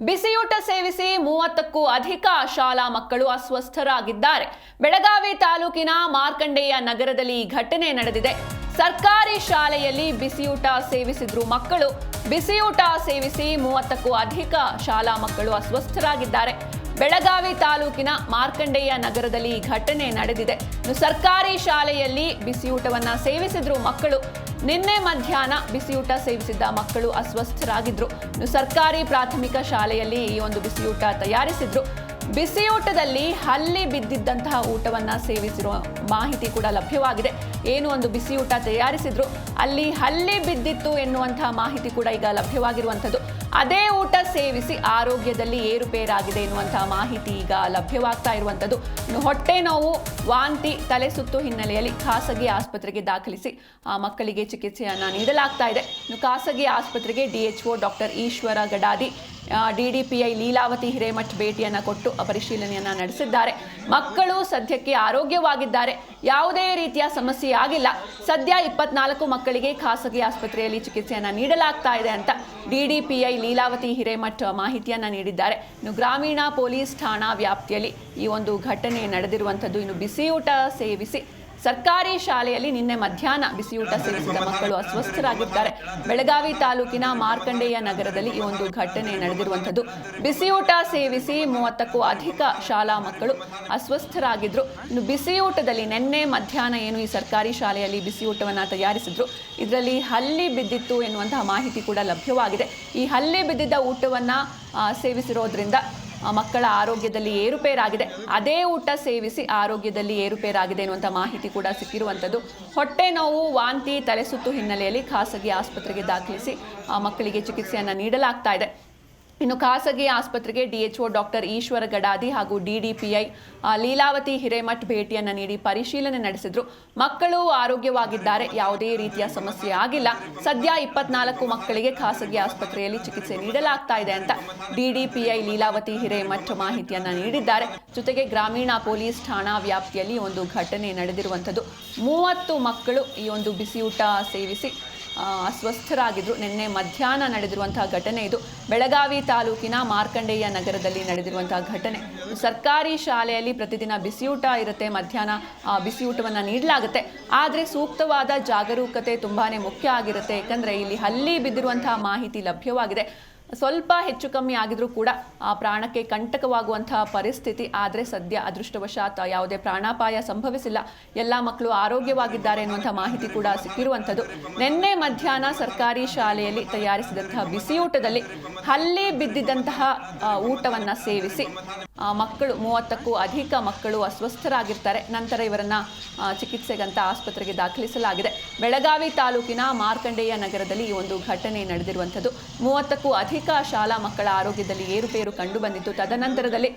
ಬಿಸಿಯೂಟ ಸೇವಿಸಿ ಮೂವತ್ತಕ್ಕೂ ಅಧಿಕ ಶಾಲಾ ಮಕ್ಕಳು ಅಸ್ವಸ್ಥರಾಗಿದ್ದಾರೆ. ಬೆಳಗಾವಿ ತಾಲೂಕಿನ ಮಾರ್ಕಂಡೇಯ ನಗರದಲ್ಲಿ ಈ ಘಟನೆ ನಡೆದಿದೆ. ಸರ್ಕಾರಿ ಶಾಲೆಯಲ್ಲಿ ಬಿಸಿಯೂಟ ಸೇವಿಸಿದ್ರು ಮಕ್ಕಳು. ಬಿಸಿಯೂಟ ಸೇವಿಸಿ ಮೂವತ್ತಕ್ಕೂ ಅಧಿಕ ಶಾಲಾ ಮಕ್ಕಳು ಅಸ್ವಸ್ಥರಾಗಿದ್ದಾರೆ. ಬೆಳಗಾವಿ ತಾಲೂಕಿನ ಮಾರ್ಕಂಡೇಯ ನಗರದಲ್ಲಿ ಈ ಘಟನೆ ನಡೆದಿದೆ. ಸರ್ಕಾರಿ ಶಾಲೆಯಲ್ಲಿ ಬಿಸಿಯೂಟವನ್ನ ಸೇವಿಸಿದ್ರು ಮಕ್ಕಳು. ನಿನ್ನೆ ಮಧ್ಯಾಹ್ನ ಬಿಸಿಯೂಟ ಸೇವಿಸಿದ್ದ ಮಕ್ಕಳು ಅಸ್ವಸ್ಥರಾಗಿದ್ರು. ಸರ್ಕಾರಿ ಪ್ರಾಥಮಿಕ ಶಾಲೆಯಲ್ಲಿ ಈ ಒಂದು ಬಿಸಿಯೂಟ ತಯಾರಿಸಿದ್ರು. ಬಿಸಿಯೂಟದಲ್ಲಿ ಹಲ್ಲಿ ಬಿದ್ದಿದ್ದಂತಹ ಊಟವನ್ನ ಸೇವಿಸಿರುವ ಮಾಹಿತಿ ಕೂಡ ಲಭ್ಯವಾಗಿದೆ. ಏನು ಒಂದು ಬಿಸಿಯೂಟ ತಯಾರಿಸಿದ್ರು? ಅಲ್ಲಿ ಹಲ್ಲಿ ಬಿದ್ದಿತ್ತು ಎನ್ನುವಂತಹ ಮಾಹಿತಿ ಕೂಡ ಈಗ ಲಭ್ಯವಾಗಿರುವಂಥದ್ದು. ಅದೇ ಊಟ ಸೇವಿಸಿ ಆರೋಗ್ಯದಲ್ಲಿ ಏರುಪೇರಾಗಿದೆ ಎನ್ನುವಂತಹ ಮಾಹಿತಿ ಈಗ ಲಭ್ಯವಾಗ್ತಾ ಇರುವಂಥದ್ದು. ಹೊಟ್ಟೆ ನೋವು, ವಾಂತಿ, ತಲೆ ಸುತ್ತು ಹಿನ್ನೆಲೆಯಲ್ಲಿ ಖಾಸಗಿ ಆಸ್ಪತ್ರೆಗೆ ದಾಖಲಿಸಿ ಆ ಮಕ್ಕಳಿಗೆ ಚಿಕಿತ್ಸೆಯನ್ನ ನೀಡಲಾಗ್ತಾ ಇದೆ. ಇನ್ನು ಖಾಸಗಿ ಆಸ್ಪತ್ರೆಗೆ DHO doctor Eshwara Gadadi DDPI Leelavathi Hiremath ಭೇಟಿಯನ್ನು ಕೊಟ್ಟು ಪರಿಶೀಲನೆಯನ್ನು ನಡೆಸಿದ್ದಾರೆ. ಮಕ್ಕಳು ಸದ್ಯಕ್ಕೆ ಆರೋಗ್ಯವಾಗಿದ್ದಾರೆ. ಯಾವುದೇ ರೀತಿಯ ಸಮಸ್ಯೆ ಆಗಿಲ್ಲ. ಸದ್ಯ ಇಪ್ಪತ್ನಾಲ್ಕು ಮಕ್ಕಳಿಗೆ ಖಾಸಗಿ ಆಸ್ಪತ್ರೆಯಲ್ಲಿ ಚಿಕಿತ್ಸೆಯನ್ನು ನೀಡಲಾಗ್ತಾ ಇದೆ ಅಂತ ಐ ಲೀಲಾವತಿ ಹಿರೇಮಠ್ ಮಾಹಿತಿಯನ್ನು ನೀಡಿದ್ದಾರೆ. ಇನ್ನು ಗ್ರಾಮೀಣ ಪೊಲೀಸ್ ಠಾಣಾ ವ್ಯಾಪ್ತಿಯಲ್ಲಿ ಈ ಒಂದು ಘಟನೆ ನಡೆದಿರುವಂಥದ್ದು ಇನ್ನು ಬಿಸಿಯೂಟ ಸೇವಿಸಿ ಸರ್ಕಾರಿ ಶಾಲೆಯಲ್ಲಿ ನಿನ್ನೆ ಮಧ್ಯಾಹ್ನ ಬಿಸಿಯೂಟ ಸೇವಿಸಿದ ಮಕ್ಕಳು ಅಸ್ವಸ್ಥರಾಗಿದ್ದಾರೆ. ಬೆಳಗಾವಿ ತಾಲೂಕಿನ ಮಾರ್ಕಂಡೇಯ ನಗರದಲ್ಲಿ ಈ ಒಂದು ಘಟನೆ ನಡೆದಿರುವಂಥದ್ದು. ಬಿಸಿಯೂಟ ಸೇವಿಸಿ ಮೂವತ್ತಕ್ಕೂ ಅಧಿಕ ಶಾಲಾ ಮಕ್ಕಳು ಅಸ್ವಸ್ಥರಾಗಿದ್ರು. ಇನ್ನು ಬಿಸಿಯೂಟದಲ್ಲಿ ನಿನ್ನೆ ಮಧ್ಯಾಹ್ನ ಏನು ಈ ಸರ್ಕಾರಿ ಶಾಲೆಯಲ್ಲಿ ಬಿಸಿಯೂಟವನ್ನು ತಯಾರಿಸಿದ್ರು. ಇದರಲ್ಲಿ ಹಲ್ಲಿ ಬಿದ್ದಿತ್ತು ಎನ್ನುವಂತಹ ಮಾಹಿತಿ ಕೂಡ ಲಭ್ಯವಾಗಿದೆ. ಈ ಹಲ್ಲಿ ಬಿದ್ದಿದ್ದ ಊಟವನ್ನು ಸೇವಿಸಿರೋದ್ರಿಂದ ಮಕ್ಕಳ ಆರೋಗ್ಯದಲ್ಲಿ ಏರುಪೇರಾಗಿದೆ. ಅದೇ ಊಟ ಸೇವಿಸಿ ಆರೋಗ್ಯದಲ್ಲಿ ಏರುಪೇರಾಗಿದೆ ಎನ್ನುವಂಥ ಮಾಹಿತಿ ಕೂಡ ಸಿಕ್ಕಿರುವಂಥದ್ದು. ಹೊಟ್ಟೆ ನೋವು, ವಾಂತಿ, ತಲೆಸುತ್ತು ಹಿನ್ನೆಲೆಯಲ್ಲಿ ಖಾಸಗಿ ಆಸ್ಪತ್ರೆಗೆ ದಾಖಲಿಸಿ ಮಕ್ಕಳಿಗೆ ಚಿಕಿತ್ಸೆಯನ್ನು ನೀಡಲಾಗ್ತಾ ಇದೆ. ಇನ್ನು ಖಾಸಗಿ ಆಸ್ಪತ್ರೆಗೆ ಡಿಎಚ್ಒ ಡಾಕ್ಟರ್ ಈಶ್ವರ ಗಡಾದಿ ಹಾಗೂ ಡಿಡಿಪಿಐ ಲೀಲಾವತಿ ಹಿರೇಮಠ್ ಭೇಟಿಯನ್ನು ನೀಡಿ ಪರಿಶೀಲನೆ ನಡೆಸಿದ್ರು. ಮಕ್ಕಳು ಆರೋಗ್ಯವಾಗಿದ್ದಾರೆ. ಯಾವುದೇ ರೀತಿಯ ಸಮಸ್ಯೆ ಆಗಿಲ್ಲ. ಸದ್ಯ ಇಪ್ಪತ್ನಾಲ್ಕು ಮಕ್ಕಳಿಗೆ ಖಾಸಗಿ ಆಸ್ಪತ್ರೆಯಲ್ಲಿ ಚಿಕಿತ್ಸೆ ನೀಡಲಾಗ್ತಾ ಇದೆ ಅಂತ ಡಿಡಿಪಿಐ, ಲೀಲಾವತಿ ಹಿರೇಮಠ್ ಮಾಹಿತಿಯನ್ನು ನೀಡಿದ್ದಾರೆ. ಜೊತೆಗೆ ಗ್ರಾಮೀಣ ಪೊಲೀಸ್ ಠಾಣಾ ವ್ಯಾಪ್ತಿಯಲ್ಲಿ ಒಂದು ಘಟನೆ ನಡೆದಿರುವಂಥದ್ದು. ಮೂವತ್ತು ಮಕ್ಕಳು ಈ ಒಂದು ಬಿಸಿಯೂಟ ಸೇವಿಸಿ ಆ, ಅಸ್ವಸ್ಥರಾಗಿದ್ರು. ನಿನ್ನೆ ಮಧ್ಯಾಹ್ನ ನಡೆದಿರುವಂತಹ ಘಟನೆ ಇದು. ಬೆಳಗಾವಿ ತಾಲೂಕಿನ ಮಾರ್ಕಂಡೇಯ ನಗರದಲ್ಲಿ ನಡೆದಿರುವಂತಹ ಘಟನೆ. ಸರ್ಕಾರಿ ಶಾಲೆಯಲ್ಲಿ ಪ್ರತಿದಿನ ಬಿಸಿಯೂಟ ಇರುತ್ತೆ. ಮಧ್ಯಾಹ್ನ ಬಿಸಿಯೂಟವನ್ನು ನೀಡಲಾಗುತ್ತೆ. ಆದರೆ ಸೂಕ್ತವಾದ ಜಾಗರೂಕತೆ ತುಂಬಾ ಮುಖ್ಯ ಆಗಿರುತ್ತೆ. ಯಾಕಂದರೆ ಇಲ್ಲಿ ಹಲ್ಲಿ ಬಿದ್ದಿರುವಂತಹ ಮಾಹಿತಿ ಲಭ್ಯವಾಗಿದೆ. ಸ್ವಲ್ಪ ಹೆಚ್ಚು ಕಮ್ಮಿ ಆಗಿದ್ರೂ ಕೂಡ ಆ ಪ್ರಾಣಕ್ಕೆ ಕಂಟಕವಾಗುವಂತಹ ಪರಿಸ್ಥಿತಿ ಆದರೆ ಸದ್ಯ ಅದೃಷ್ಟವಶಾತ್ ಯಾವುದೇ ಪ್ರಾಣಾಪಾಯ ಸಂಭವಿಸಿಲ್ಲ. ಎಲ್ಲ ಮಕ್ಕಳು ಆರೋಗ್ಯವಾಗಿದ್ದಾರೆ ಎನ್ನುವಂಥ ಮಾಹಿತಿ ಕೂಡ ಸಿಕ್ಕಿರುವಂಥದ್ದು. ನಿನ್ನೆ ಮಧ್ಯಾಹ್ನ ಸರ್ಕಾರಿ ಶಾಲೆಯಲ್ಲಿ ತಯಾರಿಸಿದಂತಹ ಬಿಸಿಯೂಟದಲ್ಲಿ ಹಲ್ಲಿ ಬಿದ್ದಿದ್ದಂತಹ ಊಟವನ್ನು ಸೇವಿಸಿ. ಮಕ್ಕಳು, ಮೂವತ್ತಕ್ಕೂ ಅಧಿಕ ಮಕ್ಕಳು ಅಸ್ವಸ್ಥರಾಗಿರ್ತಾರೆ. ನಂತರ ಇವರನ್ನ ಚಿಕಿತ್ಸೆಗಂತ ಆಸ್ಪತ್ರೆಗೆ ದಾಖಲಿಸಲಾಗಿದೆ. ಬೆಳಗಾವಿ ತಾಲೂಕಿನ ಮಾರ್ಕಂಡೇಯ ನಗರದಲ್ಲಿ ಈ ಒಂದು ಘಟನೆ ನಡೆದಿರುವಂಥದ್ದು. ಮೂವತ್ತಕ್ಕೂ ಅಧಿಕ ಶಾಲಾ ಮಕ್ಕಳ ಆರೋಗ್ಯದಲ್ಲಿ ಏರುಪೇರು ಕಂಡು ಬಂದಿತ್ತು ತದನಂತರದಲ್ಲಿ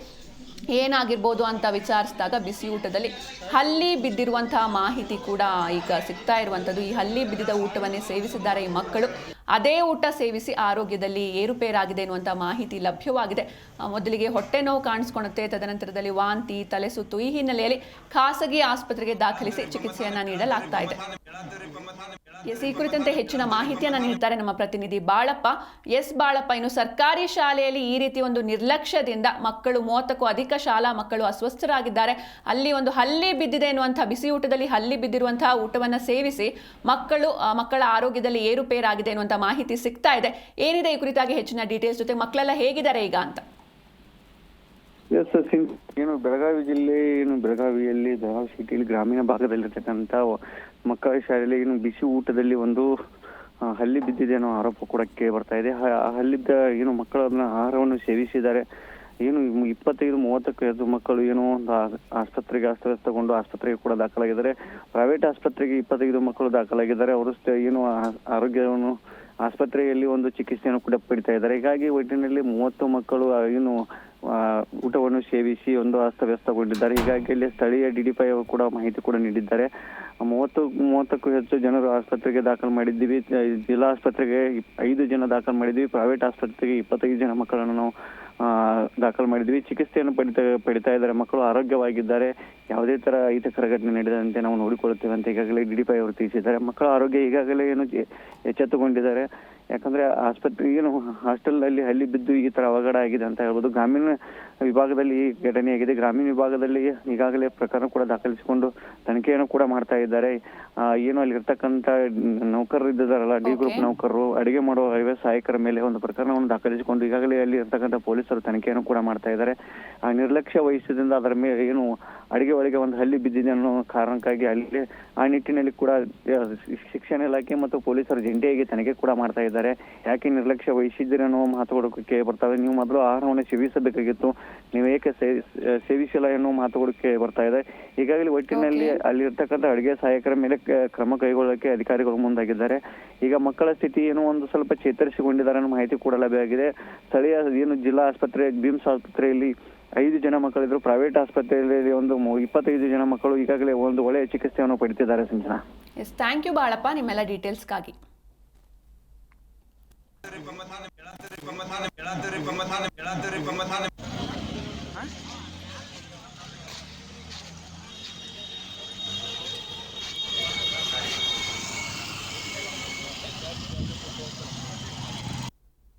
ಏನಾಗಿರ್ಬೋದು ಅಂತ ವಿಚಾರಿಸಿದಾಗ ಬಿಸಿಯೂಟದಲ್ಲಿ ಹಲ್ಲಿ ಬಿದ್ದಿರುವಂತಹ ಮಾಹಿತಿ ಕೂಡ ಈಗ ಸಿಗ್ತಾ ಇರುವಂಥದ್ದು. ಈ ಹಲ್ಲಿ ಬಿದ್ದಿದ ಊಟವನ್ನೇ ಸೇವಿಸಿದ್ದಾರೆ ಈ ಮಕ್ಕಳು. ಅದೇ ಊಟ ಸೇವಿಸಿ ಆರೋಗ್ಯದಲ್ಲಿ ಏರುಪೇರಾಗಿದೆ ಎನ್ನುವಂಥ ಮಾಹಿತಿ ಲಭ್ಯವಾಗಿದೆ. ಮೊದಲಿಗೆ ಹೊಟ್ಟೆ ನೋವು ಕಾಣಿಸ್ಕೊಳುತ್ತೆ ತದನಂತರದಲ್ಲಿ ವಾಂತಿ ತಲೆಸುತ್ತು ಈ ಹಿನ್ನೆಲೆಯಲ್ಲಿ ಖಾಸಗಿ ಆಸ್ಪತ್ರೆಗೆ ದಾಖಲಿಸಿ ಚಿಕಿತ್ಸೆಯನ್ನು ನೀಡಲಾಗ್ತಾ ಇದೆ. ಎಸ್ ಈ ಕುರಿತಂತೆ ಹೆಚ್ಚಿನ ಮಾಹಿತಿಯನ್ನು ನೀಡ್ತಾರೆ ನಮ್ಮ ಪ್ರತಿನಿಧಿ ಬಾಳಪ್ಪ. ಎಸ್ ಬಾಳಪ್ಪ, ಇನ್ನು ಸರ್ಕಾರಿ ಶಾಲೆಯಲ್ಲಿ ಈ ರೀತಿ ಒಂದು ನಿರ್ಲಕ್ಷ್ಯದಿಂದ ಮಕ್ಕಳು ಮೂವತ್ತಕ್ಕೂ ಅಧಿಕ ಶಾಲಾ ಮಕ್ಕಳು ಅಸ್ವಸ್ಥರಾಗಿದ್ದಾರೆ. ಅಲ್ಲಿ ಒಂದು ಹಲ್ಲಿ ಬಿದ್ದಿದೆ ಎನ್ನುವಂತಹ ಬಿಸಿ ಊಟದಲ್ಲಿ ಹಲ್ಲಿ ಬಿದ್ದಿರುವಂತಹ ಊಟವನ್ನ ಸೇವಿಸಿ ಮಕ್ಕಳು ಮಕ್ಕಳ ಆರೋಗ್ಯದಲ್ಲಿ ಏರುಪೇರಾಗಿದೆ ಎನ್ನುವಂಥ ಮಾಹಿತಿ ಸಿಗ್ತಾ ಇದೆ. ಏನಿದೆ ಈ ಕುರಿತಾಗಿ ಹೆಚ್ಚಿನ ಡೀಟೇಲ್ಸ್ ಜೊತೆ ಮಕ್ಕಳೆಲ್ಲ ಹೇಗಿದ್ದಾರೆ ಈಗ ಅಂತ? ಎಸ್ ಏನು ಬೆಳಗಾವಿ ಜಿಲ್ಲೆ ಏನು ಬೆಳಗಾವಿಯಲ್ಲಿ ಬೆಳಗಾವಿ ಸಿಟಿಯಲ್ಲಿ ಗ್ರಾಮೀಣ ಭಾಗದಲ್ಲಿರ್ತಕ್ಕಂಥ ಮಕ್ಕಳ ಶಾಲೆಯಲ್ಲಿ ಏನು ಬಿಸಿ ಊಟದಲ್ಲಿ ಒಂದು ಹಲ್ಲಿ ಬಿದ್ದಿದೆ ಅನ್ನೋ ಆರೋಪ ಕೂಡ ಕೇಳಿ ಬರ್ತಾ ಇದೆ. ಹಲ್ಲಿದ್ದ ಏನು ಮಕ್ಕಳನ್ನ ಆಹಾರವನ್ನು ಸೇವಿಸಿದ್ದಾರೆ. ಏನು, ಇಪ್ಪತ್ತೈದು, ಮೂವತ್ತಕ್ಕೂ ಹೆಚ್ಚು ಮಕ್ಕಳು ಏನು ಒಂದು ಆಸ್ಪತ್ರೆಗೆ ಅಸ್ತವ್ಯಸ್ತಗೊಂಡು ಆಸ್ಪತ್ರೆಗೆ ಕೂಡ ದಾಖಲಾಗಿದ್ದಾರೆ. ಪ್ರೈವೇಟ್ ಆಸ್ಪತ್ರೆಗೆ ಇಪ್ಪತ್ತೈದು ಮಕ್ಕಳು ದಾಖಲಾಗಿದ್ದಾರೆ. ಅವರು ಏನು ಆರೋಗ್ಯವನ್ನು ಆಸ್ಪತ್ರೆಯಲ್ಲಿ ಒಂದು ಚಿಕಿತ್ಸೆಯನ್ನು ಕೂಡ ಪಡಿತಾ ಇದ್ದಾರೆ. ಹೀಗಾಗಿ ಒಟ್ಟಿನಲ್ಲಿ ಮೂವತ್ತು ಮಕ್ಕಳು ಏನು ಊಟವನ್ನು ಸೇವಿಸಿ ಒಂದು ಅಸ್ತವ್ಯಸ್ತಗೊಂಡಿದ್ದಾರೆ. ಹೀಗಾಗಿ ಇಲ್ಲಿ ಸ್ಥಳೀಯ ಡಿಡಿಪಿ ಅವರು ಕೂಡ ಮಾಹಿತಿ ಕೂಡ ನೀಡಿದ್ದಾರೆ. ಮೂವತ್ತು, ಮೂವತ್ತಕ್ಕೂ ಹೆಚ್ಚು ಜನರು ಆಸ್ಪತ್ರೆಗೆ ದಾಖಲು ಮಾಡಿದ್ದೀವಿ. ಜಿಲ್ಲಾ ಆಸ್ಪತ್ರೆಗೆ ಐದು ಜನ ದಾಖಲು ಮಾಡಿದ್ದೀವಿ. ಪ್ರೈವೇಟ್ ಆಸ್ಪತ್ರೆಗೆ ಇಪ್ಪತ್ತೈದು ಜನ ಮಕ್ಕಳನ್ನು ನಾವು ದಾಖಲು ಮಾಡಿದ್ವಿ. ಚಿಕಿತ್ಸೆಯನ್ನು ಪಡಿತಾ ಪಡಿತಾ ಇದ್ದಾರೆ. ಮಕ್ಕಳು ಆರೋಗ್ಯವಾಗಿದ್ದಾರೆ. ಯಾವುದೇ ತರ ಅಹಿತಕರ ಘಟನೆ ನಡೆದಂತೆ ನಾವು ನೋಡಿಕೊಳ್ಳುತ್ತೇವೆ ಅಂತ ಈಗಾಗಲೇ ಡಿಡಿಪೈ ಅವರು ತಿಳಿಸಿದ್ದಾರೆ. ಮಕ್ಕಳ ಆರೋಗ್ಯ ಈಗಾಗಲೇ ಏನು ಎಚ್ಚೆತ್ತುಕೊಂಡಿದ್ದಾರೆ ಯಾಕಂದ್ರೆ ಆಸ್ಪತ್ರೆ ಏನು ಹಾಸ್ಟೆಲ್ ಅಲ್ಲಿ ಹಲ್ಲಿ ಬಿದ್ದು ಈ ತರ ಅವಘಡ ಆಗಿದೆ ಅಂತ ಹೇಳ್ಬೋದು. ಗ್ರಾಮೀಣ ವಿಭಾಗದಲ್ಲಿ ಈ ಘಟನೆ ಆಗಿದೆ. ಗ್ರಾಮೀಣ ವಿಭಾಗದಲ್ಲಿ ಈಗಾಗಲೇ ಪ್ರಕರಣ ಕೂಡ ದಾಖಲಿಸಿಕೊಂಡು ತನಿಖೆಯನ್ನು ಕೂಡ ಮಾಡ್ತಾ ಇದ್ದಾರೆ. ಏನು ಅಲ್ಲಿ ಇರ್ತಕ್ಕಂತ ನೌಕರರು ಇದ್ದಾರಲ್ಲ ಡಿ ಗ್ರೂಪ್. ನೌಕರರು ಅಡಿಗೆ ಮಾಡುವ ಹೈವೇ ಸಹಾಯಕರ ಮೇಲೆ ಒಂದು ಪ್ರಕರಣವನ್ನು ದಾಖಲಿಸಿಕೊಂಡು ಈಗಾಗಲೇ ಅಲ್ಲಿ ಇರ್ತಕ್ಕಂಥ ಪೊಲೀಸರು ತನಿಖೆಯನ್ನು ಕೂಡ ಮಾಡ್ತಾ ಇದ್ದಾರೆ. ಆ ನಿರ್ಲಕ್ಷ್ಯ ವಹಿಸಿದಿಂದ ಅದರ ಮೇಲೆ ಏನು ಅಡಿಗೆ ಒಳಗೆ ಒಂದು ಹಲ್ಲಿ ಬಿದ್ದಿದೆ ಅನ್ನೋ ಕಾರಣಕ್ಕಾಗಿ ಅಲ್ಲಿ ಆ ನಿಟ್ಟಿನಲ್ಲಿ ಕೂಡ ಶಿಕ್ಷಣ ಇಲಾಖೆ ಮತ್ತು ಪೊಲೀಸರು ಜಂಟಿಯಾಗಿ ತನಿಖೆ ಕೂಡ ಮಾಡ್ತಾ ಇದ್ದಾರೆ. ಯಾಕೆ ನಿರ್ಲಕ್ಷ್ಯ ವಹಿಸಿದ್ದೀರಿ ಅನ್ನೋ ಮಾತುಗಳು ಕೇಳಿ ಇದೆ ನೀವು ಮೊದಲು ಆಹಾರವನ್ನು ಸೇವಿಸಬೇಕಾಗಿತ್ತು. ನೀವು ಏಕೆ ಸೇವಿಸಿಲ್ಲ ಎನ್ನುವ ಮಾತುಗಳು ಕೇಳಿ ಬರ್ತಾ ಇದೆ. ಈಗಾಗಲೇ ಒಟ್ಟಿನಲ್ಲಿ ಅಲ್ಲಿರ್ತಕ್ಕಂಥ ಅಡುಗೆ ಸಹಾಯಕರ ಮೇಲೆ ಕ್ರಮ ಕೈಗೊಳ್ಳಕ್ಕೆ ಅಧಿಕಾರಿಗಳು ಮುಂದಾಗಿದ್ದಾರೆ. ಈಗ ಮಕ್ಕಳ ಸ್ಥಿತಿ ಏನು? ಒಂದು ಸ್ವಲ್ಪ ಚೇತರಿಸಿಕೊಂಡಿದ್ದಾರೆ ಅನ್ನೋ ಮಾಹಿತಿ ಕೂಡ ಲಭ್ಯವಾಗಿದೆ ಸ್ಥಳೀಯ ಏನು ಜಿಲ್ಲಾ ಆಸ್ಪತ್ರೆ ಬಿಮ್ಸ್ ಆಸ್ಪತ್ರೆಯಲ್ಲಿ ಐದು ಜನ ಮಕ್ಕಳಿದ್ರು. ಪ್ರೈವೇಟ್ ಆಸ್ಪತ್ರೆಯಲ್ಲಿ ಒಂದು ಇಪ್ಪತ್ತೈದು ಜನ ಮಕ್ಕಳು ಈಗಾಗಲೇ ಒಂದು ಒಳ್ಳೆಯ ಚಿಕಿತ್ಸೆಯನ್ನು ಪಡಿತಿದ್ದಾರೆ Sanjana. Yes thank you Balappa ನಿಮ್ಮೆಲ್ಲ ಡೀಟೇಲ್ಸ್ಗಾಗಿ Pamathane, Pamathane, Pamathane, Pamathane, Pamathane, Pamathane,